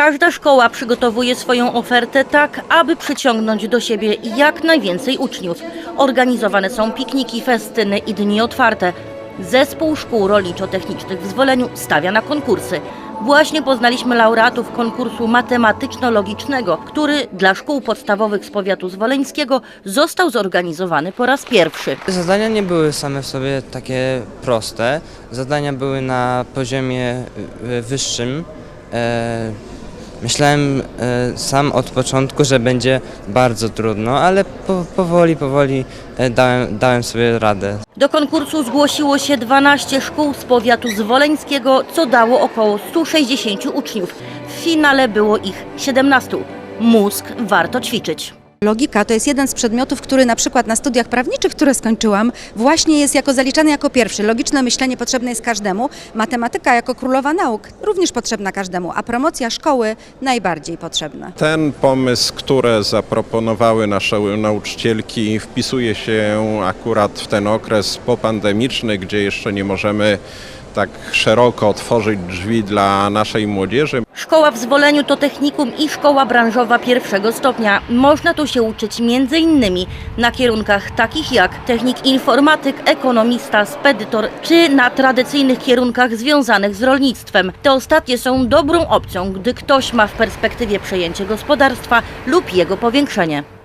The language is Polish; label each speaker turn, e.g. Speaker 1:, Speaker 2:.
Speaker 1: Każda szkoła przygotowuje swoją ofertę tak, aby przyciągnąć do siebie jak najwięcej uczniów. Organizowane są pikniki, festyny i dni otwarte. Zespół szkół rolniczo-technicznych w Zwoleniu stawia na konkursy. Właśnie poznaliśmy laureatów konkursu matematyczno-logicznego, który dla szkół podstawowych z powiatu zwoleńskiego został zorganizowany po raz pierwszy.
Speaker 2: Zadania nie były same w sobie takie proste. Zadania były na poziomie y, wyższym. E, Myślałem e, sam od początku, że będzie bardzo trudno, ale po, powoli, powoli e, dałem, dałem sobie radę.
Speaker 1: Do konkursu zgłosiło się 12 szkół z powiatu zwoleńskiego, co dało około 160 uczniów. W finale było ich 17. Mózg warto ćwiczyć.
Speaker 3: Logika to jest jeden z przedmiotów, który na przykład na studiach prawniczych, które skończyłam, właśnie jest jako zaliczany jako pierwszy. Logiczne myślenie potrzebne jest każdemu, matematyka jako królowa nauk również potrzebna każdemu, a promocja szkoły najbardziej potrzebna.
Speaker 4: Ten pomysł, który zaproponowały nasze nauczycielki, wpisuje się akurat w ten okres popandemiczny, gdzie jeszcze nie możemy tak szeroko otworzyć drzwi dla naszej młodzieży.
Speaker 1: Szkoła w Zwoleniu to technikum i szkoła branżowa pierwszego stopnia. Można tu się uczyć innymi na kierunkach takich jak technik informatyk, ekonomista, spedytor, czy na tradycyjnych kierunkach związanych z rolnictwem. Te ostatnie są dobrą opcją, gdy ktoś ma w perspektywie przejęcie gospodarstwa lub jego powiększenie.